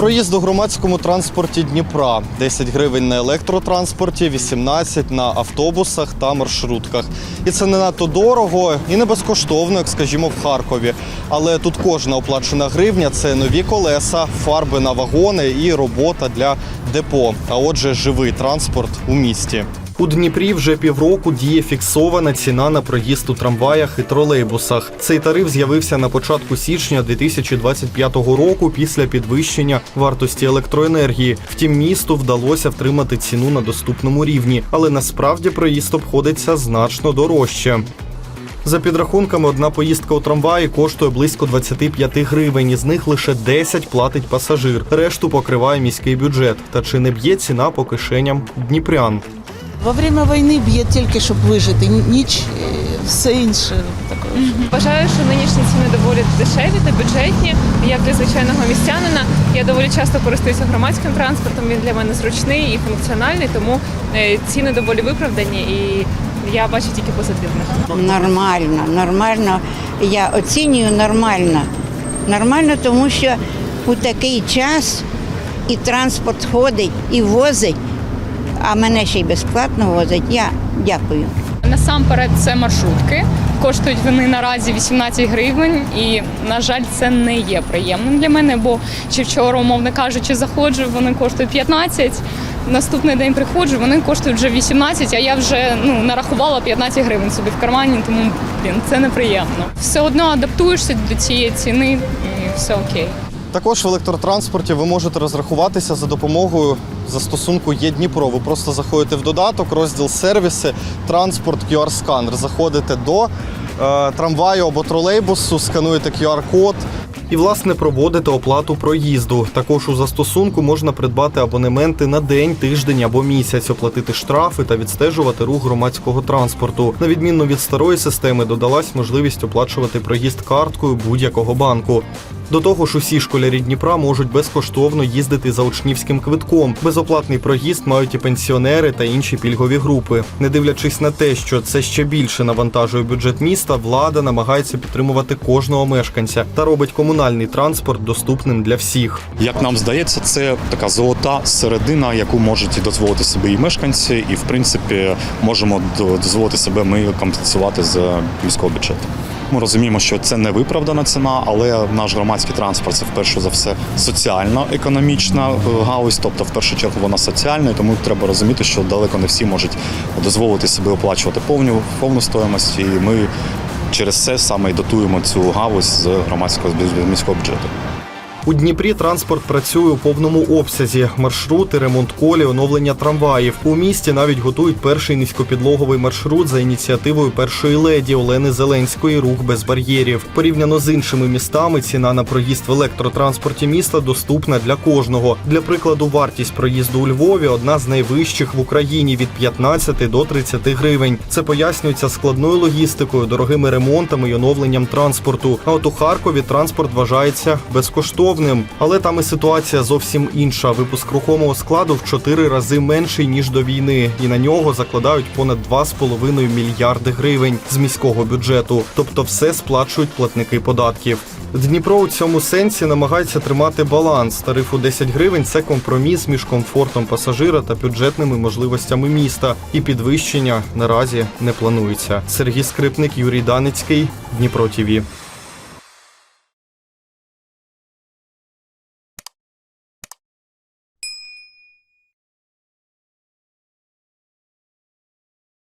Проїзд у громадському транспорті Дніпра 10 гривень на електротранспорті, 18 на автобусах та маршрутках. І це не надто дорого і не безкоштовно, як скажімо, в Харкові. Але тут кожна оплачена гривня це нові колеса, фарби на вагони і робота для депо. А отже, живий транспорт у місті. У Дніпрі вже півроку діє фіксована ціна на проїзд у трамваях і тролейбусах. Цей тариф з'явився на початку січня 2025 року після підвищення вартості електроенергії. Втім, місту вдалося втримати ціну на доступному рівні, але насправді проїзд обходиться значно дорожче. За підрахунками, одна поїздка у трамваї коштує близько 25 гривень. Із них лише 10 платить пасажир. Решту покриває міський бюджет. Та чи не б'є ціна по кишеням дніпрян? Во время війни б'є тільки, щоб вижити. Ніч, е, все інше також. Вважаю, що нинішні ціни доволі дешеві та бюджетні. Як для звичайного містянина, я доволі часто користуюся громадським транспортом. Він для мене зручний і функціональний, тому е, ціни доволі виправдані і я бачу тільки позитивних. Нормально, нормально. Я оцінюю нормально. Нормально, тому що у такий час і транспорт ходить, і возить, а мене ще й безплатно возить. Я дякую. Насамперед, це маршрутки. Коштують вони наразі 18 гривень, і на жаль, це не є приємним для мене. Бо чи вчора, умовно кажучи, заходжу, вони коштують 15, Наступний день приходжу, вони коштують вже 18, а я вже ну нарахувала 15 гривень собі в кармані, тому блін, це неприємно. Все одно адаптуєшся до цієї ціни, і все окей. Також в електротранспорті ви можете розрахуватися за допомогою застосунку є. Ви просто заходите в додаток, розділ сервіси, транспорт, QR-сканер. Заходите до е, трамваю або тролейбусу, скануєте QR-код. І, власне, проводите оплату проїзду. Також у застосунку можна придбати абонементи на день, тиждень або місяць, оплатити штрафи та відстежувати рух громадського транспорту. На відміну від старої системи, додалась можливість оплачувати проїзд карткою будь-якого банку. До того ж, усі школярі Дніпра можуть безкоштовно їздити за учнівським квитком. Безоплатний проїзд мають і пенсіонери та інші пільгові групи. Не дивлячись на те, що це ще більше навантажує бюджет міста, влада намагається підтримувати кожного мешканця та робить комунальний транспорт доступним для всіх. Як нам здається, це така золота середина, яку можуть дозволити собі і мешканці, і в принципі можемо дозволити себе ми компенсувати з міського бюджету. Ми розуміємо, що це не виправдана ціна, але наш громадський транспорт це в першу за все соціально-економічна е, галузь, тобто в першу чергу вона соціальна, і тому треба розуміти, що далеко не всі можуть дозволити собі оплачувати повну повну стоїмость, і ми через це саме і дотуємо цю галузь з громадського з міського бюджету. У Дніпрі транспорт працює у повному обсязі: маршрути, ремонт колі, оновлення трамваїв. У місті навіть готують перший низькопідлоговий маршрут за ініціативою першої леді Олени Зеленської Рух без бар'єрів. Порівняно з іншими містами, ціна на проїзд в електротранспорті міста доступна для кожного. Для прикладу, вартість проїзду у Львові одна з найвищих в Україні від 15 до 30 гривень. Це пояснюється складною логістикою, дорогими ремонтами і оновленням транспорту. А от у Харкові транспорт вважається безкоштовним. Але там і ситуація зовсім інша. Випуск рухомого складу в чотири рази менший ніж до війни, і на нього закладають понад 2,5 мільярди гривень з міського бюджету. Тобто, все сплачують платники податків. Дніпро у цьому сенсі намагається тримати баланс. Тариф у 10 гривень це компроміс між комфортом пасажира та бюджетними можливостями міста. І підвищення наразі не планується. Сергій Скрипник, Юрій Даницький, Дніпро ТІВІ.